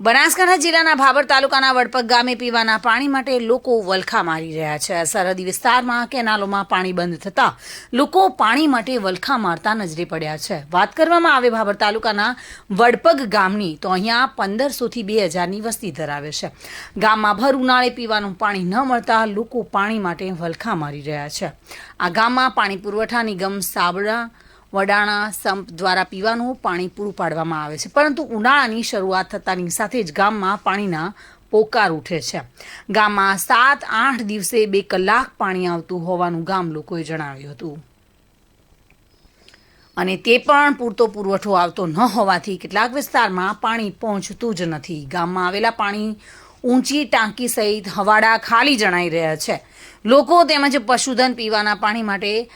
બનાસકાંઠા જિલ્લાના ભાભર તાલુકાના વડપગ ગામે પીવાના પાણી માટે લોકો વલખા મારી રહ્યા છે. સરહદી વિસ્તારમાં, કેનાલોમાં પાણી બંધ થતાં લોકો પાણી માટે વલખા મારતા નજરે પડ્યા છે. વાત કરવામાં આવે ભાભર તાલુકાના વડપગ ગામની, તો અહીંયા પંદરસોથી બે હજારની વસ્તી ધરાવે છે. ગામમાં ભર ઉનાળે પીવાનું પાણી ન મળતા લોકો પાણી માટે વલખા મારી રહ્યા છે. આ ગામમાં પાણી પુરવઠા નિગમ સાબડા વડાણા સંપ દ્વારા પીવાનું પાણી પૂરું પાડવામાં આવે છે. પરંતુ ઉનાળાની શરૂઆત થતાની સાથે જ ગામમાં પાણીના પોકાર ઉઠે છે. ગામમાં સાત આઠ દિવસે બે કલાક પાણી આવતું હોવાનું ગામ લોકોએ જણાવ્યું હતું. અને તે પણ પૂરતો પુરવઠો આવતો ન હોવાથી કેટલાક વિસ્તારમાં પાણી પહોંચતું જ નથી. ગામમાં આવેલા પાણી ઊંચી ટાંકી સહિત હવાડા ખાલી જણાઈ રહ્યા છે. લોકો તેમજ પશુધન પીવાના પાણી માટે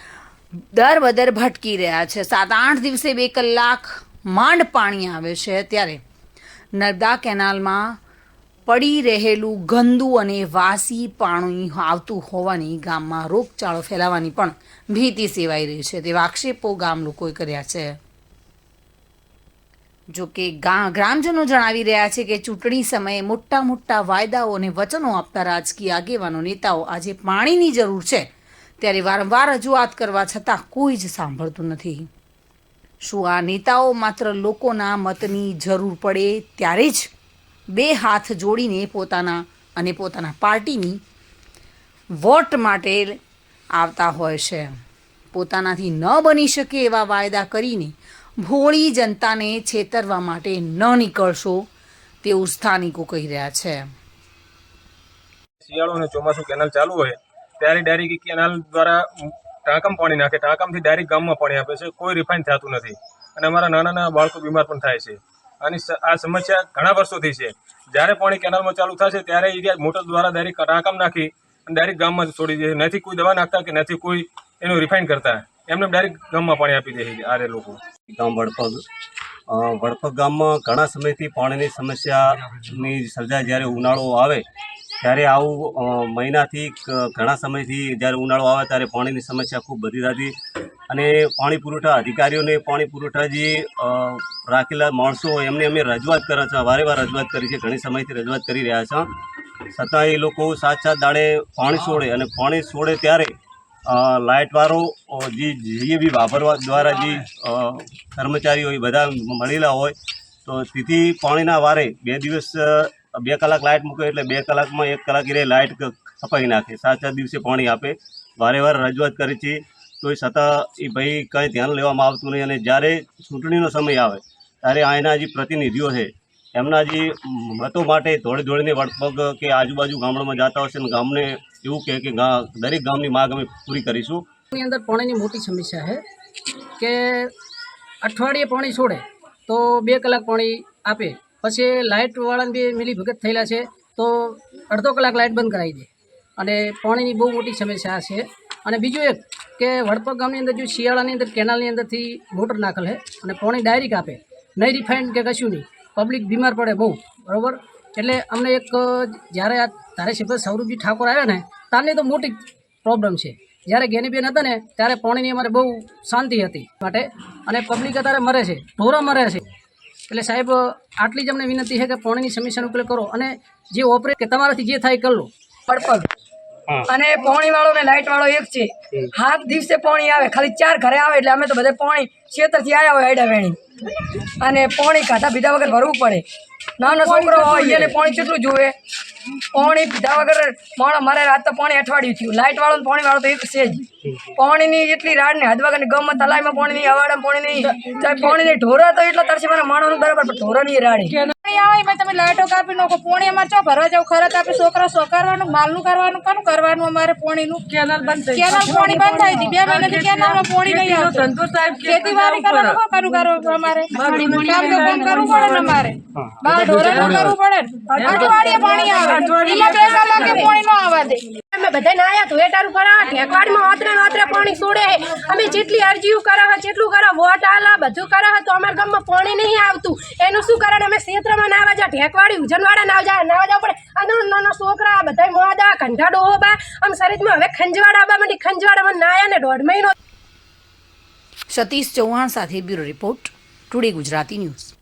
દર બદર ભટકી રહ્યા છે. સાત આઠ દિવસે બે કલાક માંડ પાણી આવે છે ત્યારે નર્મદા કેનાલમાં પડી રહેલું ગંદુ અને વાસી પાણી આવતું હોવાની ગામમાં રોગચાળો ફેલાવાની પણ ભીતિ સેવાઈ રહી છે. તેવા આક્ષેપો ગામ લોકોએ કર્યા છે. જો કે ગ્રામજનો જણાવી રહ્યા છે કે ચૂંટણી સમયે મોટા મોટા વાયદાઓ અને વચનો આપતા રાજકીય આગેવાનો, નેતાઓ આજે પાણીની જરૂર છે. ત્યારે વારંવાર રજૂઆત કરવા છતાં કોઈ જ સાંભળતું નથી. શું આ નેતાઓ માત્ર લોકોના મતની જરૂર પડે ત્યારે જ બે હાથ જોડીને પોતાના અને પોતાના પાર્ટીની વોટ માટે આવતા હોય છે? પોતાનાથી ન બની શકે એવા વાયદા કરીને ભોળી જનતાને છેતરવા માટે ન નીકળશો તેવું સ્થાનિકો કહી રહ્યા છે. શિયાળો અને ચોમાસું કેનાલ ચાલુ હોય ત્યારે ડાયરેક્ટ કેનાલ દ્વારા ટાંકમ પાણી નાખે. ટાંકમથી ડાયરેક્ટ ગામમાં પાણી આપે છે. કોઈ રિફાઇન થતું નથી. અને અમારા નાના નાના બાળકો બીમાર પણ થાય છે. સ- આ સમસ્યા ઘણા વર્ષોથી છે. જ્યારે પાણી કેનાલમાં ચાલુ થશે, ત્યારે એ મોટર દ્વારા ડાયરેક્ટ ટાંકામ નાખી અને ડાયરેક્ટ ગામમાં છોડી દે નથી કોઈ દવા નાખતા કે નથી કોઈ એનું રિફાઇન કરતા. એમને ડાયરેક્ટ ગામમાં પાણી આપી દે છે આ લોકો. ગામ વડપગ વડપગ ગામમાં ઘણા સમયથી પાણીની સમસ્યાની સર્જાય જ્યારે ઉનાળો આવે ત્યારે આવું મહિનાથી ઘણા સમયથી જ્યારે ઉનાળો આવે ત્યારે પાણીની સમસ્યા ખૂબ વધી હતી અને પાણી પુરવઠા અધિકારીઓને પાણી પુરવઠા જે રાખેલા માણસો એમને અમે રજૂઆત કરે છે, વારે વાર રજૂઆત કરી છે, ઘણી સમયથી રજૂઆત કરી રહ્યા છે. છતાં એ લોકો સાત સાત દાડે પાણી છોડે અને પાણી છોડે ત્યારે લાઇટવાળો જે જે બી વાપરવા દ્વારા જે કર્મચારીઓ એ બધા મળેલા હોય, તો તેથી પાણીના વારે બે દિવસ બે કલાક લાઇટ મૂકે એટલે બે કલાકમાં એક કલાક એ લાઇટ ક- નાખે. સાત સાત દિવસે પાણી આપે. વારે વાર રજૂઆત કરી છે. તોય છતાં એ ભાઈ કંઈ ધ્યાન લેવામાં આવતું નહીં અને જ્યારે ચૂંટણીનો સમય આવે, ત્યારે અહીંના જે પ્રતિનિધિઓ છે, એમના જે મતો માટે દોડી દોડીને વડપગ કે આજુબાજુ ગામડામાં જતા હશે ને ગામને એવું કહે કે દરેક ગામની માગ અમે પૂરી કરીશું. ની અંદર પાણીની મોટી સમસ્યા છે કે અઠવાડિયે પાણી છોડે તો બે કલાક પાણી આપે. પછી લાઇટવાળાને બી મિલી ભગત થયેલા છે, તો અડધો કલાક લાઇટ બંધ કરાવી દે. અને પાણીની બહુ મોટી સમસ્યા છે. અને બીજું એક કે વડપગ ગામની અંદર જો શિયાળાની અંદર, કેનાલની અંદરથી મોટર નાખેલ છે અને પાણી ડાયરેક્ટ આપે. નહીં રિફાઇન્ડ કે કશું નહીં. પબ્લિક બીમાર પડે બહુ. બરાબર? એટલે અમને એક, જ્યારે આ ધારાસભ્ય સૌરભજી ઠાકોર આવ્યા ને તારની તો મોટી પ્રોબ્લેમ છે. જ્યારે ગેનીબેન હતા ને, ત્યારે પાણીની અમારે બહુ શાંતિ હતી માટે. અને પબ્લિક અત્યારે મરે છે. ઢોરા મરે છે. એટલે સાહેબ આટલી જ અમને વિનંતી છે કે પોણીની સમસ્યાનો ઉકેલ કરો અને જે ઓપરેટ કે તમારાથી જે થાય કરી લો. પડપગ અને પોણી વાળો ને લાઇટ વાળો એક છે. હાથ દિવસે પોણી આવે ખાલી ચાર ઘરે આવે એટલે અમે તો બધે પોણી છેતરથી આવ્યા હોય આડા વેણી. અને પાણી ખાધા પીધા વગર ભરવું પડે. નાનો છોકરો હોય એને પાણી કેટલું જોવે પાણી પીધા વગર માણસ મારે રાત તો પાણી અઠવાડિયું થયું. લાઇટ વાળો ને પાણી વાળો તો એક છે જ. પાણીની એટલી રાડ ને હદ વગર ગમમાં તલાઈમાં પાણી નહીં અવાડમાં પાણી નહીં પાણી નહીં ઢોરા તો એટલા તરશે મારા માણસનું બરાબર પણ ઢોરાની રાડી. આવે એમાં તમે લાઈટો કાપી નાખો. પોણી અમારે ચો ભરવા જાવ? ખરા આપણે છોકરા સોકારવાનું માલનું કરવાનું કોનું કરવાનું અમારે પોણીનું? કેનાલ બંધ કેનાલ પોણી બંધ થાય હતી બે મહિનાથી કેનાલમાં પોણી નહીં આવતું. ખેતીવાડી કરવાનું શું કરવું કરવું અમારે? કામ તો કામ કરવું પડે ને અમારે. બાર ઢોરાનું કરવું પડે ને. અઠવાડિયે પાણી આવે. બે કલાકે પોણી ન આવવા દે. અમે બધા નાયા તો એટારું પર ઢેકવાડીમાં ઓતરે ને ઓતરે પાણી છોડે અમે જેટલી અરજીઓ કરાવે જેટલું કરાવે વોટ આલા બધું કરાવે તો અમારા ગામમાં પાણી નહીં આવતું. એનું શું કારણ? અમે ક્ષેત્રમાં નાવા જાવ ઠેકવાડી ઉજનવાડા નાવા જા નાવા જવું પડે. આ નાના છોકરા બધા મોદા કંઠા ડોહો બા આમ શરીરમાં હવે ખંજવાડા બા માટે ખંજવાડામાં નાયા ને દોઢ મહિનો. સતીશ ચૌહાણ સાથે bureau report, today Gujarati news.